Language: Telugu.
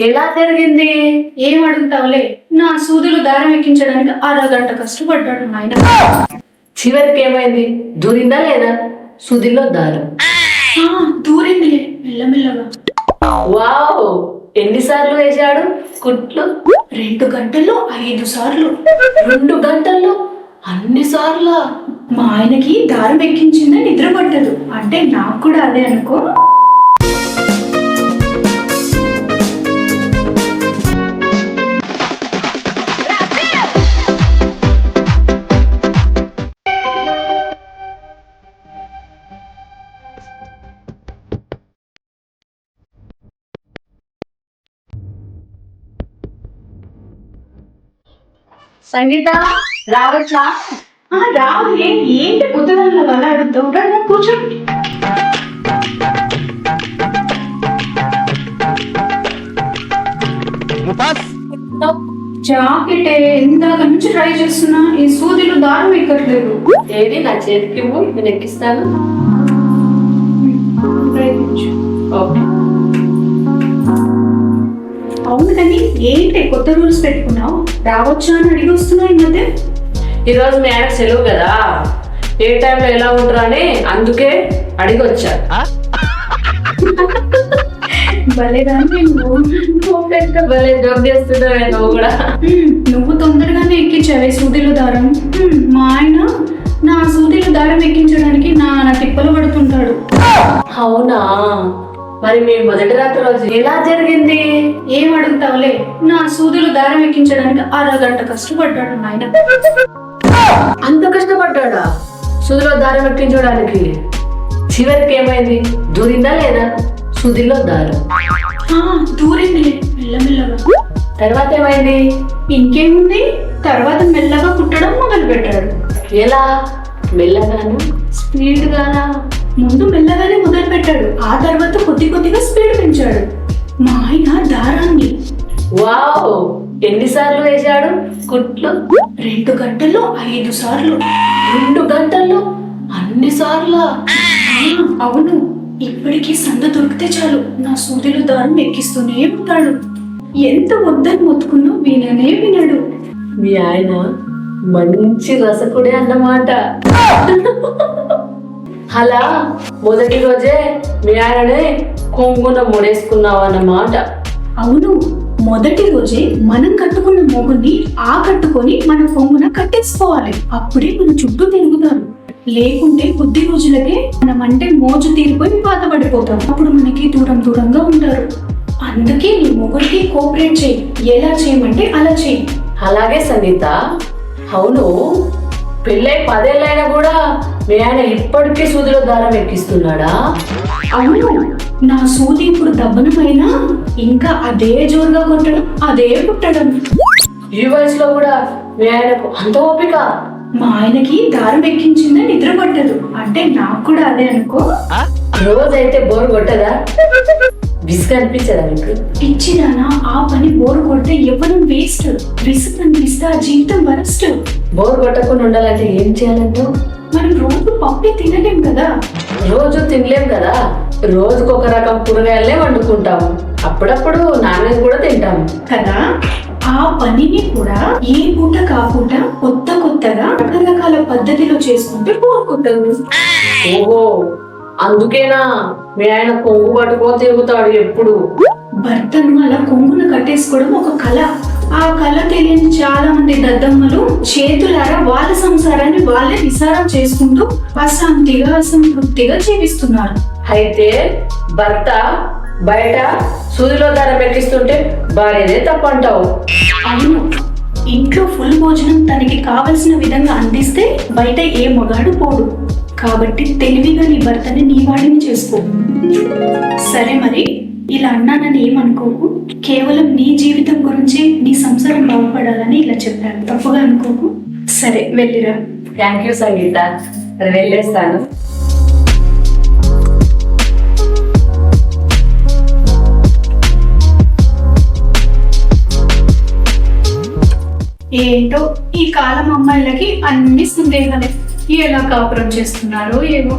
ఎలా జరిగింది? ఏం అడుగుతావులే? నా సూదులు దారం ఎక్కించడానికి అరగంట కష్టపడ్డాడు ఆయన చివరికి ఏమైంది? దూరిందా లేదా? సుదిలో దారం. ఆ, దూరిందిలే మెల్లమెల్లగా. వావ్! ఎన్నిసార్లు వేశాడు? కుట్లు? రెండు గంటల్లో ఐదు సార్లు. రెండు గంటల్లో? అన్ని సార్లా? మా ఆయనకి దారం ఎక్కించిందే నిద్ర పట్టదు అంటే నాకు కూడా అదే అనుకో. సంగీత రావచ్చా? ఆ, రావులే ఏంటి పొద్దుగల అలా అడుగుతావు రా, రా, కూర్చో. ముఫాస్ జాకెట్ ఇందాక నుంచి ట్రై చేస్తున్నా. ఈ సూదిలో దారం ఎక్కట్లేదు. ఏది నా చేతికి ఇవ్వు నేను ఎక్కిస్తాను. ప్రయత్నించు. ఓకే. అవును కానీ ఏంటి కొత్త రూల్స్ పెట్టుకున్నావు? రావచ్చా అని అడిగి వస్తున్నావు ఈ మధ్య? ఈరోజు మీ ఆయన సెలవు కదా. ఏ టైంలో ఎలా ఉంటారు అని అందుకే అడిగి వచ్చా. భలేదాన్ని నువ్వు. భలే జోక్ చేస్తున్నావే నువ్వు కూడా. నువ్వు తొందరగానే ఎక్కించావే సూదిలో దారం. హ్మ్, మా ఆయన నా సూదిలో దారం ఎక్కించడానికి నా నా తిప్పలు పడుతుంటాడు. అవునా? మరి మీ మొదటి రాత్రి రోజు ఎలా జరిగింది? ఏం అడుగుతావులే? నా సూదిలో దారం ఎక్కించడానికి అరగంట కష్టపడ్డాడు ఆయన అంత కష్టపడ్డాడా? సుదిలో దారం ఎక్కించడానికి. చివరికి ఏమైంది? దూరిందా లేదా? సుదిలో దారం. ఆ, మెల్లమెల్లగా. తర్వాత ఏమైంది? ఇంకేముంది? తర్వాత మెల్లగా కుట్టడం మొదలు పెట్టాడు ఎలా? మెల్లగాను? స్పీడ్ గానా ముందు మెల్లగానే మొదలు పెట్టాడు ఆ తర్వాత కొద్ది కొద్దిగా స్పీడ్ పెంచాడు. మా ఆయన దారాన్ని. వావ్! ఎన్నిసార్లు వేశాడు? కుట్లు? రెండు గంటల్లో ఐదు సార్లు. రెండు గంటల్లో? అన్ని సార్లా? అవును. ఇప్పటికీ సంద దొరికితే చాలు. నా సూదిలో దారం ఎక్కిస్తూనే ఉంటాడు. ఎంత వద్దని మొత్తుకున్నా విననే వినడు. మీ ఆయన మంచి రసకుడే అన్నమాట. అలా మొదటి రోజే మీ ఆయననే కొంగున ముడేసుకున్నావు అన్నమాట అవును మొదటి రోజే మనం కట్టుకున్న మొగుని ఆ కట్టుకొని మన కొంగున కట్టేసుకోవాలి. అప్పుడే మన చుట్టూ తిరుగుతారు. లేకుంటే కొద్ది రోజులకే మనం అంటే మోజు తీరిపోయి బాధపడిపోతాం అప్పుడు మనకి దూరం దూరంగా ఉంటారు. అందుకే నీ మొగుడికి కోఆపరేట్ చేయి. ఎలా చేయమంటే అలా చేయి. అలాగే సంగీత. అవును పెళ్ళై పదేళ్ళైనా కూడా మీ ఆయన ఇప్పటికీ సూదిలో దారం ఎక్కిస్తున్నాడా? అవును నా సూది ఇప్పుడు దబ్బనమైనా ఇంకా అదే జోరుగా కొట్టడం అదే పుట్టడం ఈ వయసులో కూడా మీ ఆయనకు అంత ఓపిక? మా ఆయనకి దారం ఎక్కించిందే నిద్ర పట్టదు. అంటే నాకు కూడా అదే అనుకో. రోజైతే బోర్ కొట్టదా? విసుగు అనిపించదా మీకు? పిచ్చిదానా ఆ పని బోరు కొడితే ఎవరు వేస్ట్? విసుగు అనిపిస్తే ఆ జీవితం వరస్ట్. బోర్ కొట్టకుండా ఉండాలంటే ఏం చేయాలంటూ మనం రోజు పప్పే తినలేం కదా. రోజు తినలేం కదా. రోజుకొక ఒక రకం కూరగాయలనే వండుకుంటాము. అప్పుడప్పుడు నాన్ వెజ్ కూడా తింటాము. కదా? ఆ పనిని కూడా ఏ పూట కాకుండా కొత్త కొత్తగా రకరకాల పద్ధతిలో చేసుకుంటే బోర్ కొట్టదు ఓహో! అందుకేనా మీ ఆయన కొంగు పట్టుకో తిరుగుతాడు ఎప్పుడు? భర్తను అలా కొంగున కట్టేసుకోవడం ఒక కళ ఆ కళ తెలియని చాలా మంది దద్దమ్మలు చేతులారా వాళ్ళ సంసారాన్ని వాళ్ళే విసారం చేసుకుంటూ అశాంతిగా అసంతృప్తిగా జీవిస్తున్నారు. అయితే భర్త బయట సూదిలో దారం ఎక్కిస్తుంటే భార్యదే తప్పంటావు. అవును. ఇంట్లో ఫుల్ భోజనం తనకి కావలసిన విధంగా అందిస్తే బయట ఏ మగాడు పోడు. కాబట్టి తెలివిగా నీ భర్తని నీ వాడిని చేసుకో. సరే మరి ఇలా అన్నానని ఏమనుకోకు? కేవలం నీ జీవితం గురించి నీ సంసారం బాగుపడాలని ఇలా చెప్పాను తప్పుగా అనుకోకు? సరే వెళ్ళిరా. Thank you Sangeetha. వెళ్ళేస్తాను. ఏంటో ఈ కాలం అమ్మాయిలకి అన్ని సందేహాలే. ఎలా కాపురం చేస్తున్నారో ఏమో.